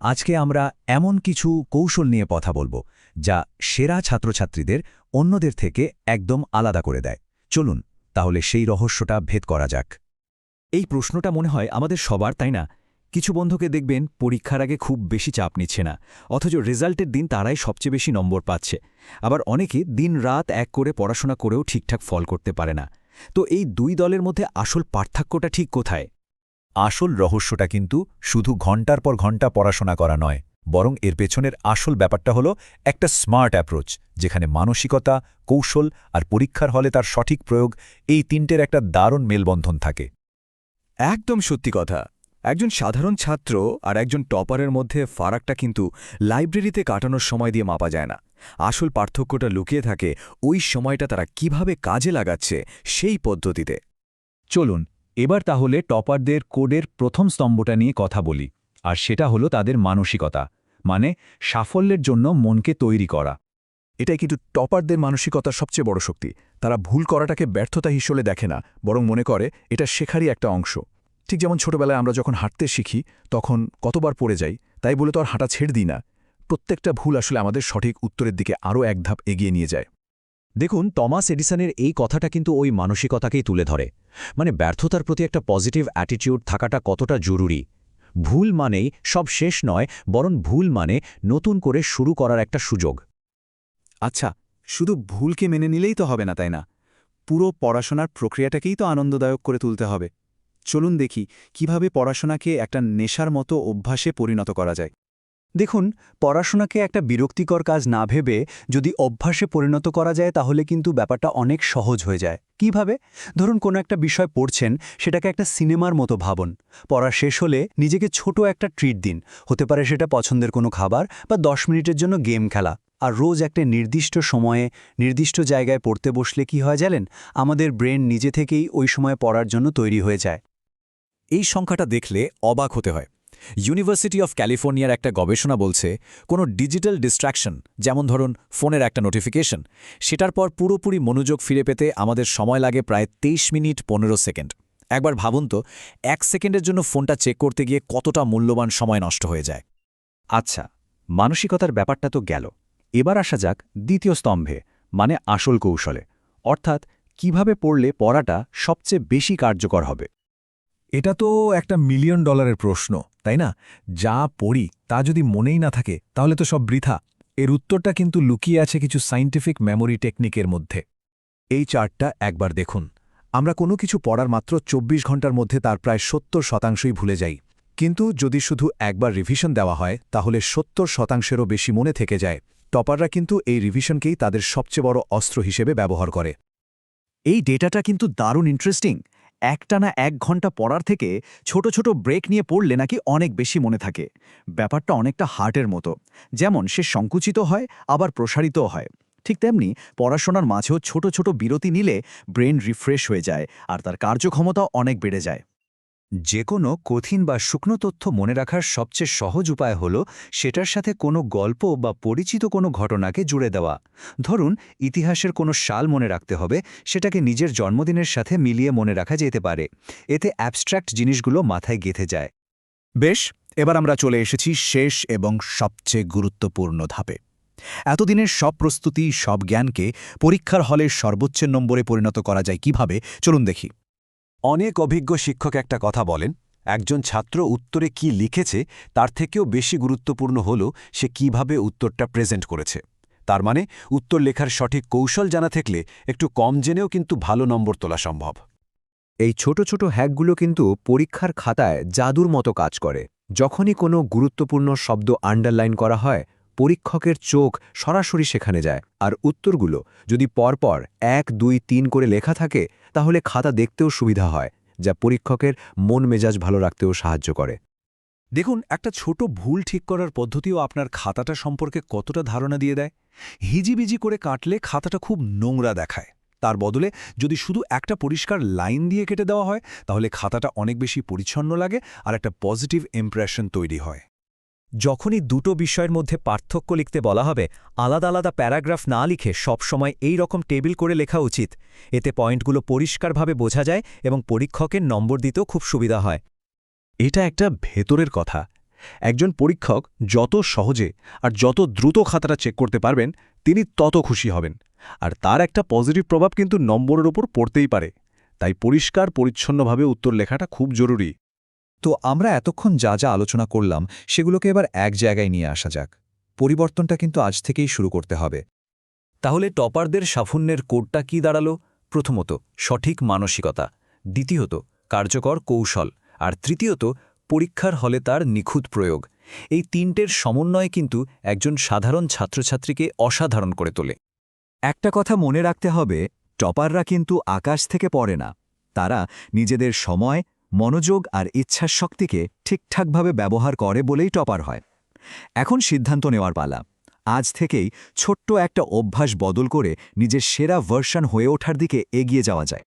আজকে আমরা এমন কিছু কৌশল নিয়ে কথা বলব, যা সেরা ছাত্রছাত্রীদের অন্যদের থেকে একদম আলাদা করে দেয়। চলুন, তাহলে সেই রহস্যটা ভেদ করা যাক। এই প্রশ্নটা মনে হয় আমাদের সবার, তাই না? কিছু বন্ধুকে দেখবেন পরীক্ষার আগে খুব বেশি চাপ নিচ্ছে না, অথচ রেজাল্টের দিন তারাই সবচেয়ে বেশি নম্বর পাচ্ছে। আবার অনেকে দিন রাত এক করে পড়াশোনা করেও ঠিকঠাক ফল করতে পারে না। তো এই দুই দলের মধ্যে আসল পার্থক্যটা ঠিক কোথায়? আসল রহস্যটা কিন্তু শুধু ঘণ্টার পর ঘণ্টা পড়াশোনা করা নয়, বরং এর পেছনের আসল ব্যাপারটা হলো একটা স্মার্ট অ্যাপ্রোচ, যেখানে মানসিকতা, কৌশল আর পরীক্ষার হলে তার সঠিক প্রয়োগ এই তিনটের একটা দারুণ মেলবন্ধন থাকে। একদম সত্যি কথা। একজন সাধারণ ছাত্র আর একজন টপারের মধ্যে ফারাকটা কিন্তু লাইব্রেরিতে কাটানোর সময় দিয়ে মাপা যায় না। আসল পার্থক্যটা লুকিয়ে থাকে ওই সময়টা তারা কীভাবে কাজে লাগাচ্ছে সেই পদ্ধতিতে। চলুন এবার তাহলে টপারদের কোডের প্রথম স্তম্ভটা নিয়ে কথা বলি, আর সেটা হলো তাদের মানসিকতা মানে সাফল্যের জন্য মনকে তৈরি করা। এটাই কিন্তু টপারদের মানসিকতার সবচেয়ে বড় শক্তি। তারা ভুল করাটাকে ব্যর্থতা হিসেবে দেখে না, বরং মনে করে এটা শেখারই একটা অংশ। ঠিক যেমন ছোটবেলায় আমরা যখন হাঁটতে শিখি, তখন কতবার পড়ে যাই, তাই বলে তো আর হাঁটা ছেড়ে দিই না। প্রত্যেকটা ভুল আসলে আমাদের সঠিক উত্তরের দিকে আরও এক ধাপ এগিয়ে নিয়ে যায়। দেখুন, টমাস এডিসনের এই কথাটা কিন্তু ওই মানসিকতাকেই তুলে ধরে। মানে ব্যর্থতার প্রতি একটা পজিটিভ অ্যাটিটিউড থাকাটা কতটা জরুরি? ভুল মানেই সব শেষ নয়, বরং ভুল মানে নতুন করে শুরু করার একটা সুযোগ। আচ্ছা শুধু ভুলকে মেনে নিলেই তো হবে না, তাই না? পুরো পড়াশোনার প্রক্রিয়াটাকেই তো আনন্দদায়ক করে তুলতে হবে। চলুন দেখি কীভাবে পড়াশোনাকে একটা নেশার মতো অভ্যাসে পরিণত করা যায়। দেখুন, পড়াশোনাকে একটা বিরক্তিকর কাজ না ভেবে যদি অভ্যাসে পরিণত করা যায় তাহলে কিন্তু ব্যাপারটা অনেক সহজ হয়ে যায়। কীভাবে? ধরুন কোনো একটা বিষয় পড়ছেন, সেটাকে একটা সিনেমার মতো ভাবুন। পড়া শেষ হলে নিজেকে ছোট একটা ট্রিট দিন। হতে পারে সেটা পছন্দের কোনো খাবার বা দশ মিনিটের জন্য গেম খেলা। আর রোজ একটা নির্দিষ্ট সময়ে, নির্দিষ্ট জায়গায় পড়তে বসলে কি হয় জানেন? আমাদের ব্রেন নিজে থেকেই ওই সময় পড়ার জন্য তৈরি হয়ে যায়। এই সংখ্যাটা দেখলে অবাক হতে হয়। ইউনিভার্সিটি অফ ক্যালিফোর্নিয়ার একটা গবেষণা বলছে, কোনো ডিজিটাল ডিস্ট্র্যাকশন যেমন ধরুন ফোনের একটা নোটিফিকেশন, সেটার পর পুরোপুরি মনোযোগ ফিরে পেতে আমাদের সময় লাগে প্রায় তেইশ মিনিট পনেরো সেকেন্ড। একবার ভাবুন তো, এক সেকেন্ডের জন্য ফোনটা চেক করতে গিয়ে কতটা মূল্যবান সময় নষ্ট হয়ে যায়। আচ্ছা মানসিকতার ব্যাপারটা তো গেল। এবার আসা যাক দ্বিতীয় স্তম্ভে মানে আসল কৌশলে, অর্থাৎ কীভাবে পড়লে পড়াটা সবচেয়ে বেশি কার্যকর হবে? এটা তো একটা মিলিয়ন ডলারের প্রশ্ন। তাই না? যা পড়ি তা যদি মনেই না থাকে, তাহলে তো সব বৃথা। এর উত্তরটা কিন্তু লুকিয়ে আছে কিছু সাইন্টিফিক মেমোরি টেকনিকের মধ্যে। এই চার্টটা একবার দেখুন। আমরা কোনো কিছু পড়ার মাত্র ২৪ ঘণ্টার মধ্যে তার প্রায় সত্তর শতাংশই ভুলে যাই। কিন্তু যদি শুধু একবার রিভিশন দেওয়া হয়, তাহলে সত্তর শতাংশেরও বেশি মনে থেকে যায়। টপাররা কিন্তু এই রিভিশনকেই তাদের সবচেয়ে বড় অস্ত্র হিসেবে ব্যবহার করে। এই ডেটাটা কিন্তু দারুণ ইন্টারেস্টিং একটানা এক ঘণ্টা পড়ার থেকে ছোট ছোট ব্রেক নিয়ে পড়লে নাকি অনেক বেশি মনে থাকে। ব্যাপারটা অনেকটা হার্টের মতো। যেমন সে সংকুচিত হয়, আবার প্রসারিতও হয়। ঠিক তেমনি পড়াশোনার মাঝেও ছোট ছোট বিরতি নিলে ব্রেন রিফ্রেশ হয়ে যায় আর তার কার্যক্ষমতা অনেক বেড়ে যায়। যে কোনো কঠিন বা শুকনো তথ্য মনে রাখার সবচেয়ে সহজ উপায় হল সেটার সাথে কোনো গল্প বা পরিচিত কোনো ঘটনাকে জুড়ে দেওয়া। ধরুন, ইতিহাসের কোনো সাল মনে রাখতে হবে, সেটাকে নিজের জন্মদিনের সাথে মিলিয়ে মনে রাখা যেতে পারে। এতে অ্যাবস্ট্র্যাক্ট জিনিসগুলো মাথায় গেঁথে যায়। বেশ, এবার আমরা চলে এসেছি শেষ এবং সবচেয়ে গুরুত্বপূর্ণ ধাপে। এতদিনের সব প্রস্তুতি, সব জ্ঞানকে পরীক্ষার হলে সর্বোচ্চ নম্বরে পরিণত করা যায় কীভাবে? চলুন দেখি। অনেক অভিজ্ঞ শিক্ষক একটা কথা বলেন, একজন ছাত্র উত্তরে কি লিখেছে তার থেকেও বেশি গুরুত্বপূর্ণ হল সে কীভাবে উত্তরটা প্রেজেন্ট করেছে। তার মানে উত্তর লেখার সঠিক কৌশল জানা থাকলে একটু কম জেনেও কিন্তু ভালো নম্বর তোলা সম্ভব। এই ছোট ছোট হ্যাকগুলো কিন্তু পরীক্ষার খাতায় জাদুর মতো কাজ করে। যখনই কোনো গুরুত্বপূর্ণ শব্দ আন্ডারলাইন করা হয় পরীক্ষকের চোখ সরাসরি সেখানে যায়। আর উত্তরগুলো যদি পরপর এক, দুই, তিন করে লেখা থাকে, তাহলে খাতা দেখতেও সুবিধা হয়, যা পরীক্ষকের মন মেজাজ ভালো রাখতেও সাহায্য করে। দেখুন, একটা ছোট ভুল ঠিক করার পদ্ধতিও আপনার খাতাটা সম্পর্কে কতটা ধারণা দিয়ে দেয়? হিজিবিজি করে কাটলে খাতাটা খুব নোংরা দেখায়। তার বদলে যদি শুধু একটা পরিষ্কার লাইন দিয়ে কেটে দেওয়া হয়, তাহলে খাতাটা অনেক বেশি পরিচ্ছন্ন লাগে আর একটা পজিটিভ ইমপ্রেশন তৈরি হয়। যখনই দুটো বিষয়ের মধ্যে পার্থক্য লিখতে বলা হবে, আলাদা আলাদা প্যারাগ্রাফ না লিখে সবসময় এই রকম টেবিল করে লেখা উচিত। এতে পয়েন্টগুলো পরিষ্কারভাবে বোঝা যায় এবং পরীক্ষকের নম্বর দিতেও খুব সুবিধা হয়। এটা একটা ভেতরের কথা। একজন পরীক্ষক যত সহজে আর যত দ্রুত খাতাটা চেক করতে পারবেন, তিনি তত খুশি হবেন। আর তার একটা পজিটিভ প্রভাব কিন্তু নম্বরের ওপর পড়তেই পারে। তাই পরিষ্কার, পরিচ্ছন্নভাবে উত্তর লেখাটা খুব জরুরি। তো আমরা এতক্ষণ যা যা আলোচনা করলাম, সেগুলোকে এবার এক জায়গায় নিয়ে আসা যাক। পরিবর্তনটা কিন্তু আজ থেকেই শুরু করতে হবে। তাহলে টপারদের সাফল্যের কোডটা কি দাঁড়াল? প্রথমত, সঠিক মানসিকতা। দ্বিতীয়ত, কার্যকর কৌশল। আর তৃতীয়ত, পরীক্ষার হলে তার নিখুঁত প্রয়োগ। এই তিনটের সমন্বয় কিন্তু একজন সাধারণ ছাত্রছাত্রীকে অসাধারণ করে তোলে। একটা কথা মনে রাখতে হবে, টপাররা কিন্তু আকাশ থেকে পড়ে না। তারা নিজেদের সময় মনোযোগ আর ইচ্ছার শক্তিকে ঠিকঠাকভাবে ব্যবহার করে বলেই টপার হয়। এখন সিদ্ধান্ত নেওয়ার পালা। আজ থেকেই ছোট্ট একটা অভ্যাস বদল করে নিজের সেরা ভার্সন হয়ে ওঠার দিকে এগিয়ে যাওয়া যায়।